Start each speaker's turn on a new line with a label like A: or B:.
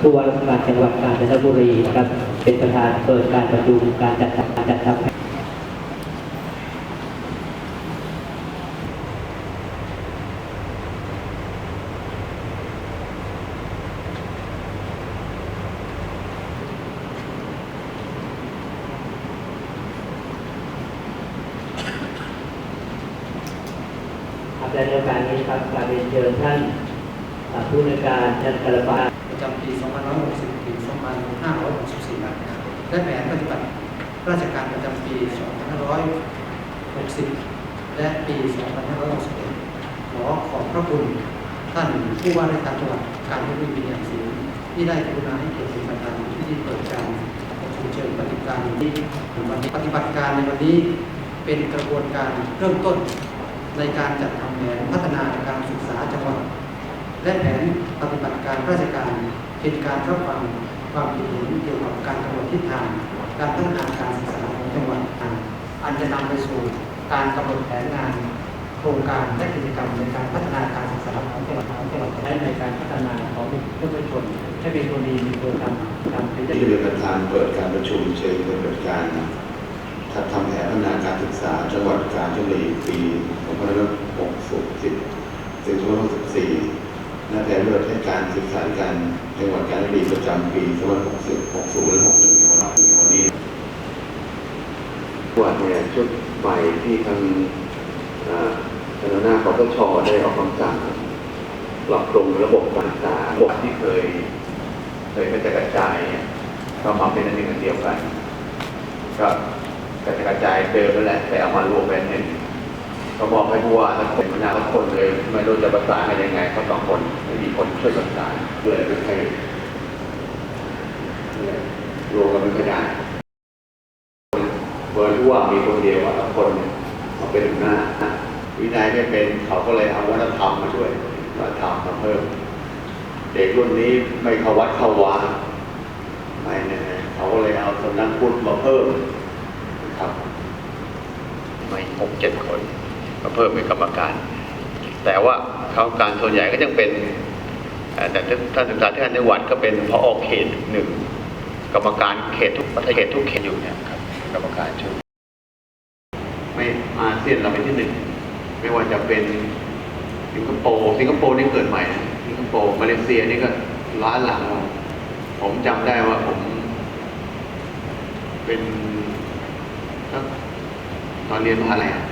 A: ผู้ว่าราชการจังหวัดกาญจนบุรีนะครับเป็นประธานเปิดการประชุมการจัดการจัดทำและในโอกาสนี้ครับกราบเรียนเชิญท่าน ผู้ในการท่านกระบา
B: ประจำปี 2560 ถึง 2564นะครับและแผนปฏิบัติราชการประจำปี 2560 และปี 2561 ขอขอบพระคุณท่านผู้ว่าราชการจังหวัดกาญจนบุรีเป็นอย่างสูงที่ได้กรุณาให้เกียรติเป็นประธานที่ที่เปิดการประชุมเชิญปฏิบัติการนี้วันนี้ปฏิบัติการในวันนี้เป็นกระบวนการเริ่มต้นในการจัดทำแผนพัฒนาการศึกษาจังหวัด และแผนปฏิบัติการราชการเป็นการรับฟังความคิดเห็นเกี่ยวกับการกำหนดทิศทาง การพัฒนาการศึกษาของจังหวัดอันจะนำไปสู่การกำหนดแผนงาน โครงการและกิจกรรมในการพัฒนาการศึกษาของจังหวัดของจังหวัดและในการพัฒนาของเยาวชนให้เป็นคนดีมีคุณธรรมตามที่
C: เป็นประธานเปิดการประชุมเชิญปฏิบัติการทัดทำแผนพัฒนาการศึกษาจังหวัดกาญจนบุรีปี2560ถึง2564และแผนปฏิบัติ การศึกษาธิการจังหวัดกาญจนบุรีประจำปี2560 60และ61ในวันนี้ในวันนี้
D: ว่าเนี่ยชุดใหม่ที่ทางเอ่อคณะหน้าคอสชได้ออกคำสั่งปรับปรุงระบบการศึกษาระบบที่เคยเคยกระจายกระจายเนี่ยก็มาเป็นอันหนึ่งอันเดียวกัน ก็กระจายกระจายเดิมนั่นแหละแต่เอามารวมเป็นหนึ่ง ก็มอบให้ผู้ว่าทั้งคนหัวหน้าทั้งคนเลยไม่รู้จะประสานกันยังไงก็สองคนไม่มีคนช่วยประสานเลยไม่ใช่รวมกันไม่ค่อยได้เบอร์ที่ว่ามีคนเดียวอะแล้วคนมาเป็นหน้าวินัยไม่เป็นเขาก็เลยเอาวัฒนธรรมมาช่วยวัฒนธรรมมาเพิ่ม เด็กรุ่นนี้ไม่เข้าวัดเข้าวาไม่เนี่ยเขาก็เลยเอาสำนักพุทธมาเพิ่มครับไม่หกเจ็ดคน มาเพิ่มเป็นกรรมการ แต่ว่าเขาการส่วนใหญ่ก็ยังเป็นแต่ท่านศึกษาธิการจังหวัดก็เป็นพออเขตหนึ่งกรรมการเขตทุกประเทศทุกเขตอยู่เนี่ยครับกรรมการชุดไม่อาเซียนเราเป็นที่หนึ่งไม่ว่าจะเป็นสิงคโปร์สิงคโปร์นี่เกิดใหม่นะสิงคโปร์มาเลเซียนี่ก็ล้านหลังเราผมจำได้ว่าผม เป็นตอนเรียนมหาลัยอะ